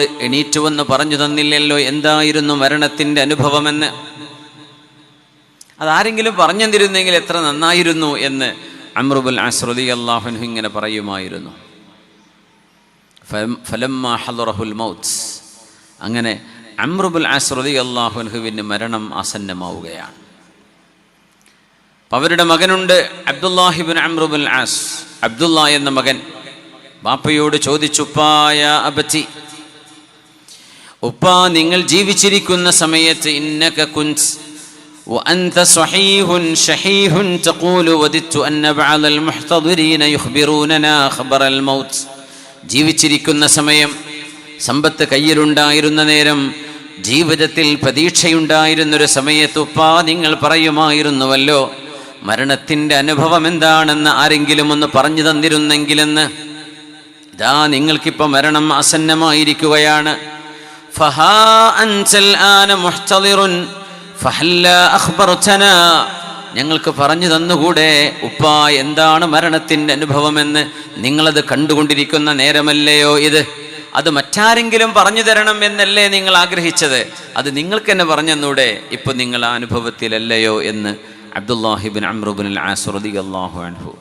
എന്നോട് എണീറ്റുവെന്ന് പറഞ്ഞു തന്നില്ലല്ലോ എന്തായിരുന്നു മരണത്തിന്റെ അനുഭവമെന്ന്? അതാരെങ്കിലും പറഞ്ഞു തന്നിരുന്നെങ്കിൽ എത്ര നന്നായിരുന്നു എന്ന് അമ്രുബുൽ അസ്രതി അള്ളാഹുൻഹു ഇങ്ങനെ പറയുമായിരുന്നു. അങ്ങനെ അമ്രുബുൽ അസ്രതി അള്ളാഹുൻഹുവിന് മരണം ആസന്നമാവുകയാണ്. അവരുടെ മകനുണ്ട് അബ്ദുല്ലാഹിബിൻ അമ്രുബുൽ ആസ് അബ്ദുല്ല എന്ന മകൻ. ബാപ്പയോട് ചോദിച്ചുപ്പായ അബത്തി ഉപ്പ നിങ്ങൾ ജീവിച്ചിരിക്കുന്ന സമയത്ത് ഇന്നക കുൻസ് وأنت صحيح شحيح تقول وددت أن بعض المحتضرين يخبروننا خبر الموت ജീവിച്ചിരിക്കുന്ന സമയം സമ്പത്ത് കയ്യിലുണ്ടായിരുന്ന നേരം ജീവിതത്തിൽ പ്രതീക്ഷയുണ്ടായിരുന്നൊരു സമയത്ത് ഉപ്പാ നിങ്ങൾ പറയുമായിരുന്നുവല്ലോ മരണത്തിൻ്റെ അനുഭവം എന്താണെന്ന് ആരെങ്കിലും ഒന്ന് പറഞ്ഞു തന്നിരുന്നെങ്കിലെന്ന് ഇതാ നിങ്ങൾക്കിപ്പോൾ മരണം ആസന്നമായിരിക്കുകയാണ് ഫഹാ أنت الآن محتضر ഫഹല്ല أخبرتنا ഞങ്ങൾക്ക് പറഞ്ഞു തന്നുകൂടെ ഉപ്പ എന്താണ് മരണത്തിന്റെ അനുഭവമെന്ന്? നിങ്ങളത് കണ്ടുകൊണ്ടിരിക്കുന്ന നേരമല്ലയോ ഇത്? അത് മറ്റാരെങ്കിലും പറഞ്ഞു തരണം എന്നല്ലേ നിങ്ങൾ ആഗ്രഹിച്ചത്? അത് നിങ്ങൾക്ക് തന്നെ പറഞ്ഞെന്നൂടെ ഇപ്പൊ നിങ്ങൾ ആ അനുഭവത്തിലല്ലയോ എന്ന്? അബ്ദുല്ലാഹിബിൻ അമ്രുബിൻ ആസുറദി അള്ളാഹു അൻഹു.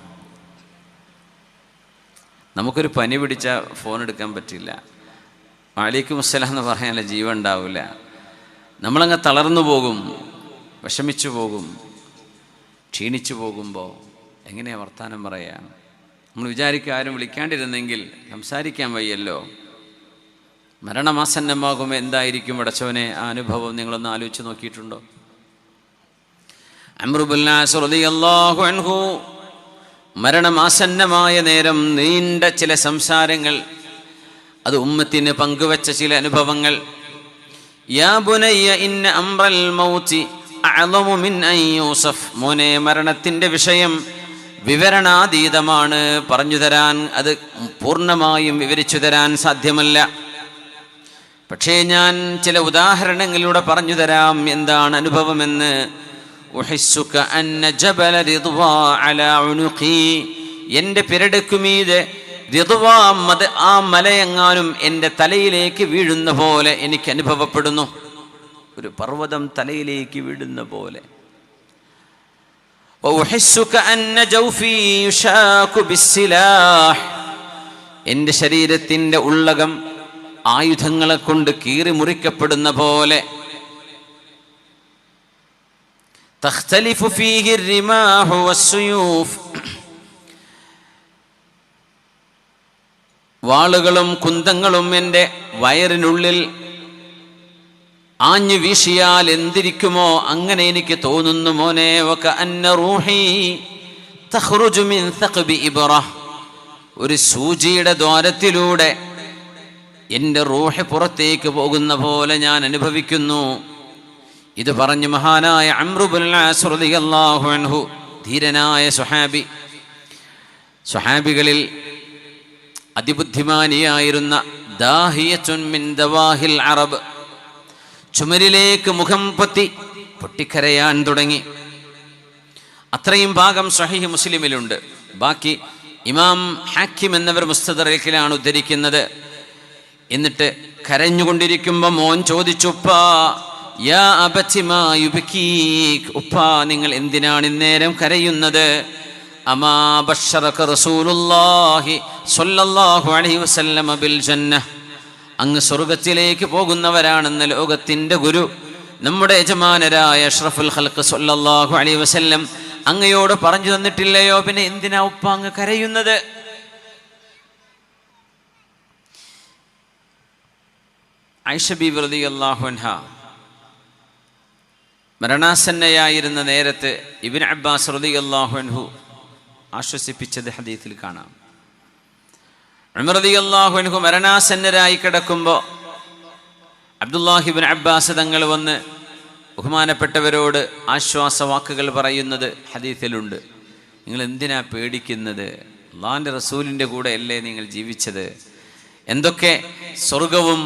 നമുക്കൊരു പനി പിടിച്ച ഫോൺ എടുക്കാൻ പറ്റില്ല. വാലിക്കും അസ്സലാം എന്ന് പറയാനുള്ള ജീവൻ ഉണ്ടാവില്ല നമ്മളങ്ങ് തളർന്നു പോകും വിഷമിച്ചു പോകും ക്ഷീണിച്ചു പോകുമ്പോൾ എങ്ങനെയാണ് വർത്താനം പറയുക നമ്മൾ വിചാരിക്കും ആരും വിളിക്കാണ്ടിരുന്നെങ്കിൽ സംസാരിക്കാൻ വയ്യല്ലോ. മരണമാസന്നമാകുമ്പോൾ എന്തായിരിക്കും അടച്ചവനെ ആ അനുഭവം നിങ്ങളൊന്ന് ആലോചിച്ച് നോക്കിയിട്ടുണ്ടോ? അൻഹു മരണമാസന്നമായ നേരം നീണ്ട ചില സംസാരങ്ങൾ അത് ഉമ്മത്തിന് പങ്കുവച്ച ചില അനുഭവങ്ങൾ. യാ ബുനയ്യ അംറൽ മിൻ അൻ യൂസഫ്. മോനെ മരണത്തിന്റെ വിഷയം വിവരണാതീതമാണ്. പറഞ്ഞു തരാൻ അത് പൂർണമായും വിവരിച്ചു തരാൻ സാധ്യമല്ല. പക്ഷേ ഞാൻ ചില ഉദാഹരണങ്ങളിലൂടെ പറഞ്ഞു തരാം എന്താണ് അനുഭവമെന്ന്. എന്റെ പിരടുക്കുമീത് ആ മലയെങ്ങാനും എന്റെ തലയിലേക്ക് വീഴുന്ന പോലെ എനിക്ക് അനുഭവപ്പെടുന്നു. ഒരു പർവതം തലയിലേക്ക് വീഴുന്ന പോലെ. എന്റെ ശരീരത്തിന്റെ ഉള്ളകം ആയുധങ്ങളെ കൊണ്ട് കീറി മുറിക്കപ്പെടുന്ന പോലെ. തഖ്തലിഫു ഫീഹി റിമാഹു വസ്സുയൂഫ്. വാളുകളും കുന്തങ്ങളും എന്റെ വയറിനുള്ളിൽ ആഞ്ഞു വീശിയാൽ എന്തിരിക്കുമോ അങ്ങനെ എനിക്ക് തോന്നുന്നു മോനെ. അന്ന റൂഹി ഒരു സൂചിയുടെ ദ്വാരത്തിലൂടെ എന്റെ റൂഹ് പുറത്തേക്ക് പോകുന്ന പോലെ ഞാൻ അനുഭവിക്കുന്നു. ഇത് പറഞ്ഞു മഹാനായ അമ്രുബുല്ലാഹു ധീരനായ സുഹാബി സുഹാബികളിൽ അതിബുദ്ധിമാനിയായിരുന്ന ദവാഹിൽ അറബ്. ചുമരിലേക്ക് മുഖം പൊത്തി പൊട്ടിക്കരയാൻ തുടങ്ങി. അത്രയും ഭാഗം സഹിഹ് മുസ്ലിമിലുണ്ട്. ബാക്കി ഇമാം ഹാക്കിം എന്നവർ മുസ്തദറിലാണ് ഉദ്ധരിക്കുന്നത്. എന്നിട്ട് കരഞ്ഞുകൊണ്ടിരിക്കുമ്പോൾ മോൻ ചോദിച്ചു ഉപ്പാ യാ ഉപ്പാ നിങ്ങൾ എന്തിനാണ് ഇന്നേരം കരയുന്നത്? അങ്ങ് സ്വർഗത്തിലേക്ക് പോകുന്നവരാണെന്ന് ലോകത്തിന്റെ ഗുരു നമ്മുടെ യജമാനരായ അഷ്റഫുൽ ഹൽക്ക് സൊല്ലാഹു അലൈഹി വസല്ലം അങ്ങയോട് പറഞ്ഞു തന്നിട്ടില്ലയോ? പിന്നെ എന്തിനാ ഉപ്പ അങ്ങ് കരയുന്നത്? മരണാസന്നയായിരുന്ന നേരത്ത് ഇബിൻ അബ്ബാസ് റതി അള്ളാഹുൻഹു ആശ്വസിപ്പിച്ചത് ഹദീത്തിൽ കാണാം. ഉമർദി മരണാസന്നരായി കിടക്കുമ്പോൾ അബ്ദുല്ലാഹിബിൻ അബ്ബാസ് തങ്ങൾ വന്ന് ബഹുമാനപ്പെട്ടവരോട് ആശ്വാസ വാക്കുകൾ പറയുന്നത് ഹദീത്തിലുണ്ട്. നിങ്ങൾ എന്തിനാ പേടിക്കുന്നത്? അള്ളാഹിന്റെ റസൂലിന്റെ കൂടെ അല്ലേ നിങ്ങൾ ജീവിച്ചത്? എന്തൊക്കെ സ്വർഗവും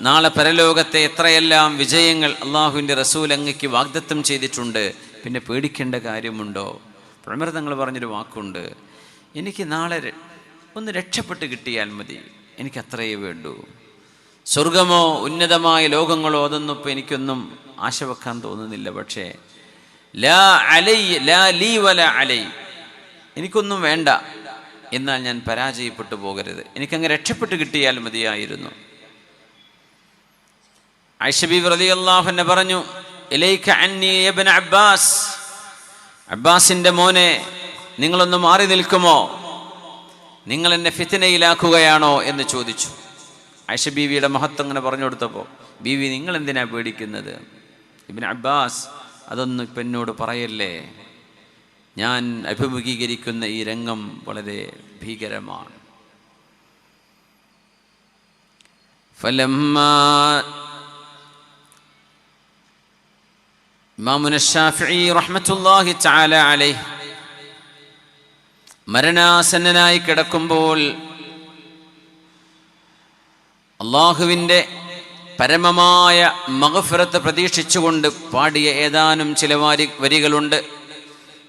നാളെ പരലോകത്തെ എത്രയെല്ലാം വിജയങ്ങൾ അള്ളാഹുവിന്റെ റസൂൽ അങ്ങയ്ക്ക് വാഗ്ദത്തം ചെയ്തിട്ടുണ്ട്? പിന്നെ പേടിക്കേണ്ട കാര്യമുണ്ടോ? പ്രമർ തങ്ങൾ പറഞ്ഞൊരു വാക്കുണ്ട്. എനിക്ക് നാളെ ഒന്ന് രക്ഷപ്പെട്ട് കിട്ടിയാൽ മതി. എനിക്ക് അത്രയേ വേണ്ടൂ. സ്വർഗമോ ഉന്നതമായ ലോകങ്ങളോ അതൊന്നും ഇപ്പം എനിക്കൊന്നും ആശ വെക്കാൻ തോന്നുന്നില്ല. പക്ഷേ ലാ അലൈ ലാ ലീ വല അലൈ. എനിക്കൊന്നും വേണ്ട എന്നാൽ ഞാൻ പരാജയപ്പെട്ടു പോകരുത്. എനിക്കങ്ങ് രക്ഷപ്പെട്ട് കിട്ടിയാൽ മതിയായിരുന്നു. ഐഷബി വ്രതി അള്ളാഹു പറഞ്ഞു അബ്ബാസ്. അബ്ബാസിന്റെ മോനെ നിങ്ങളൊന്ന് മാറി നിൽക്കുമോ? നിങ്ങൾ എന്നെ ഫിത്തിനയിലാക്കുകയാണോ എന്ന് ചോദിച്ചു. ആയിഷ ബീവിയുടെ മഹത്വം അങ്ങനെ പറഞ്ഞു കൊടുത്തപ്പോൾ ബീവി നിങ്ങൾ എന്തിനാ പേടിക്കുന്നത്? ഇബിൻ അബ്ബാസ് അതൊന്നും ഇപ്പം എന്നോട് പറയല്ലേ? ഞാൻ അഭിമുഖീകരിക്കുന്ന ഈ രംഗം വളരെ ഭീകരമാണ്. ഫലമ്മ ഇമാമുന ഷാഫിഈ റഹ്മത്തുള്ളാഹി തആല അലൈഹി മരണാസന്നനായി കിടക്കുമ്പോൾ അള്ളാഹുവിൻ്റെ പരമമായ മഗഫിറത്ത് പ്രതീക്ഷിച്ചുകൊണ്ട് പാടിയ ഏതാനും ചില വാരി വരികളുണ്ട്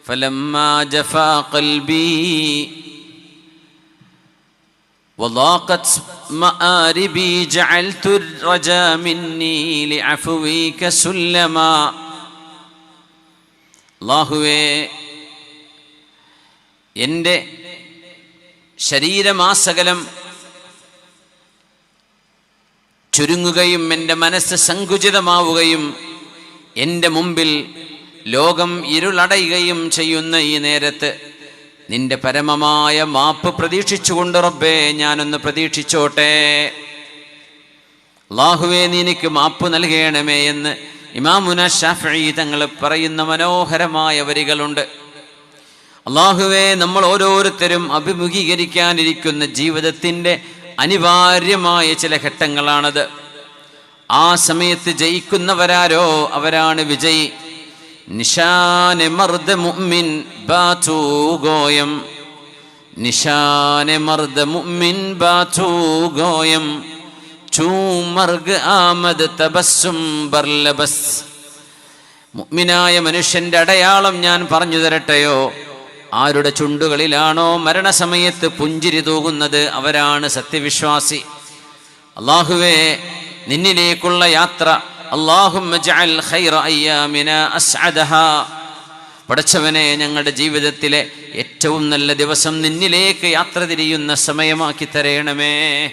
فلما جفا قلبي وضاقت مآربي جعلت الرجا مني لعفوك سلما അള്ളാഹുവേ എന്റെ ശരീരമാസകലം ചുരുങ്ങുകയും എന്റെ മനസ്സ് സങ്കുചിതമാവുകയും എന്റെ മുമ്പിൽ ലോകം ഇരുളടയുകയും ചെയ്യുന്ന ഈ നേരത്ത് നിന്റെ പരമമായ മാപ്പ് പ്രതീക്ഷിച്ചുകൊണ്ട് റബ്ബേ ഞാനൊന്ന് പ്രതീക്ഷിച്ചോട്ടെ. അള്ളാഹുവേ നീ എനിക്ക് മാപ്പ് നൽകണമേ എന്ന് ഇമാമുന ഷാഫി തങ്ങൾ പറയുന്ന മനോഹരമായ വരികളുണ്ട്. അള്ളാഹുവെ നമ്മൾ ഓരോരുത്തരും അഭിമുഖീകരിക്കാനിരിക്കുന്ന ജീവിതത്തിന്റെ അനിവാര്യമായ ചില ഘട്ടങ്ങളാണത്. ആ സമയത്ത് ജയിക്കുന്നവരാരോ അവരാണ് വിജയി. നിഷാനെ മർദ്ദ മുഅ്മിൻ ബാതു നിഷാനെ മർദ്ദ മുഅ്മിൻ ബാതു ഗോയം. ചൂമർഗ് ആമദ് തപസ്സും ബർലബസ്. മുഅ്മിനായ മനുഷ്യന്റെ അടയാളം ഞാൻ പറഞ്ഞു തരട്ടെയോ? ആരുടെ ചുണ്ടുകളിലാണോ മരണസമയത്ത് പുഞ്ചിരി തൂകുന്നത്? അവരാണ് സത്യവിശ്വാസി. അള്ളാഹുവേ നിന്നിലേക്കുള്ള യാത്ര. പടച്ചവനെ ഞങ്ങളുടെ ജീവിതത്തിലെ ഏറ്റവും നല്ല ദിവസം നിന്നിലേക്ക് യാത്ര തിരിയുന്ന സമയമാക്കി തരയണമേ